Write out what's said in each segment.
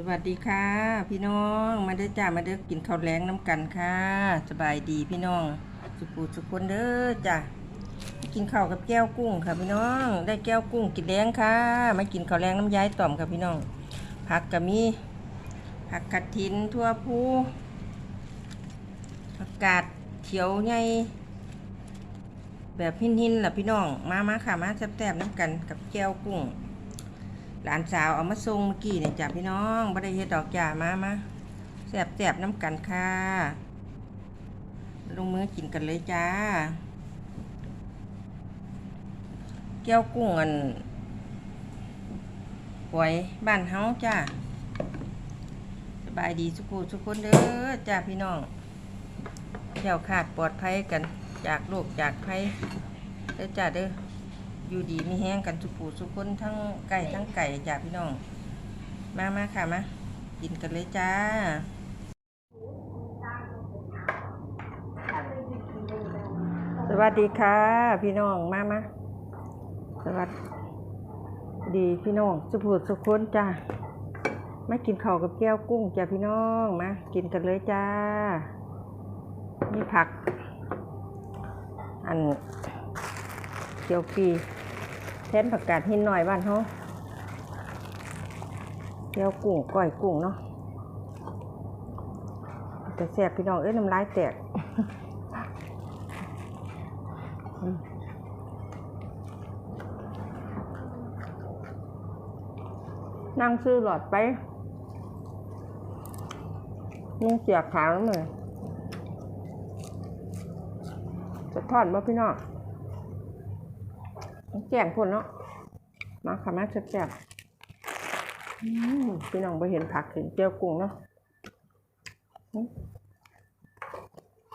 สวัสดีค่ะ พี่น้องมาเด้อจ้ามาเด้อกินข้าวแรงน้ำกันค่ะ สบายดีพี่น้องสุปูสุกคนเด้อจ้ากินข้าวกับแก้วกุ้งค่ะพี่น้อง ได้แก้วกุ้งกินแรงค่ะมากินข้าวแรงน้ำย้ายต่อมค่ะพี่น้องผักกะมีผักกระถินทั่วผู้ผักกาดเขียวใหญ่แบบหินหินๆล่ะพี่น้องมามาค่ะมาแซ่บๆน้ำกันกับแก้วกุ้ง หลานสาวเอามาส่งเมื่อกี้เนี่ยจ้ะพี่น้องบ่ได้เฮ็ดดอกจ่ามามาแซ่บแบน้ำกันค่ะ ลงมือกินกันเลยจ้าแก้วกุ้งอันหวยบ้านเฮาจ้า สบายดีสุขุสุกคนเด้อจ้าพี่น้องแก้วขาดปลอดภัยกันจากโรคจากภัยเด้อจ้าเด้อ อยู่ดีมีแห้งกันสุปูสุกคนทั้งไก่ทั้งไก่จ้าพี่น้อง มามาค่ะมากินกันเลยจ้าสวัสดีค่ะ พี่น้องมามาสวัสดีพี่น้องสุปูสุกคนจ้าไมากินข้าวกับแก้วกุ้งจ้าพี่น้องมากินกันเลยจ้านี่ผัก อันเกียวปี แทนผักกาดหินหน่อยบ้านเขาเกียวกุ้งก้อยกุ้งเนาะแต่แสบพี่น้องเอ้ยน้ำลายแตกนั่งซื้อหลอดไปนุ่งเสียขาวแล้วเลยจะทอดบ่พี่น้อง แจ้งพ่นเนาะมาค่ะมาแซ่บๆอืมพี่น้องไปเห็นผักเห็นเจียวกุ้งเนาะอืม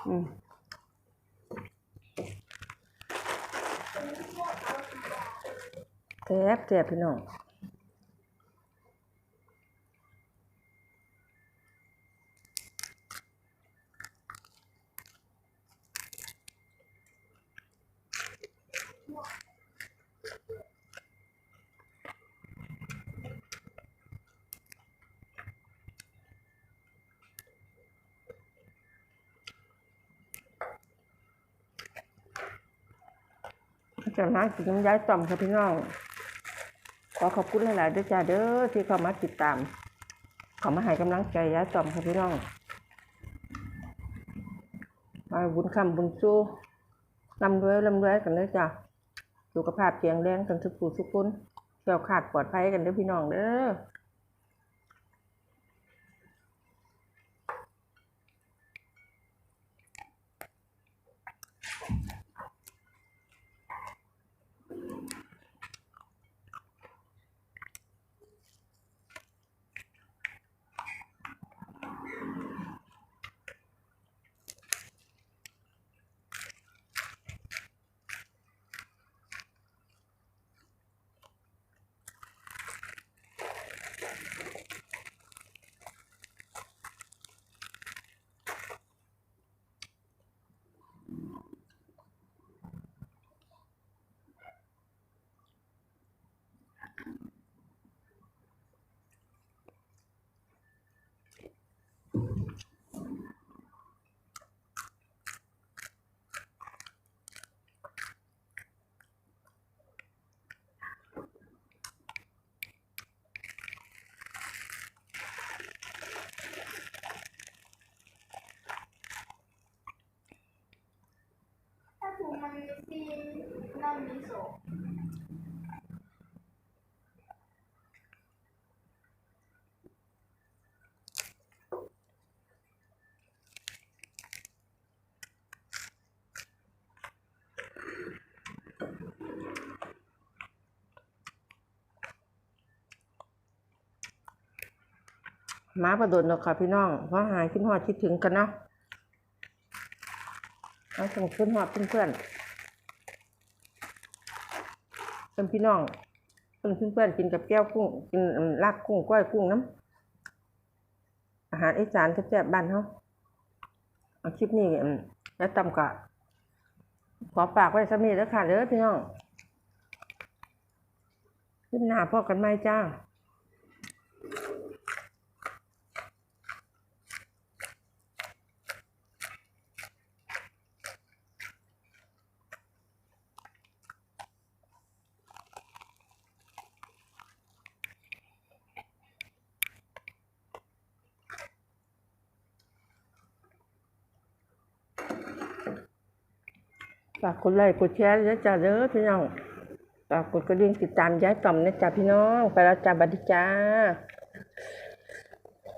อืมแซ่บแซ่บพี่น้อง จากนั้นกินย้ายต่อมค่ะพี่น้อง ขอขอบคุณหลายๆด้วยจ้าเด้อที่เข้ามาติดตามเขามาให้กำลังใจย้ายต่อมค่ะพี่น้องมาบุญคำบุญสู้ลำรวยลำรวยกันเลยจ้าสุขภาพแข็งแรงกันทุกผู้ทุกคนเกี่ยวขาดปลอดภัยกันเด้อพี่น้องเด้อ มิโซะมาประดนเนาะค่ะพี่น้องเพราะหายขึ้นหอดคิดถึงกันเนาะเอาส่งขึ้นหอดเพื่อนๆ เพื่อนพี่น้องเพื่อนเพื่อนกินกับแก้วกุ้ง กินลาบกุ้งก้อยกุ้งน้ำอาหารอีสานแซ่บๆบ้านเขาเอาคลิปนี้แล้วตำกะขอฝากไว้สมีแล้วค่ะเด้อพี่น้องขึ้นหน้าพ่อกันไหมจ้า ฝากกดไลค์กดแชร์ด้วยจ้าเด้อพี่น้องฝากกดกระดิ่งติดตามย้ายต่อมนะจ๊ะพี่น้อง ไปแล้วจ้าบัดดีจ้า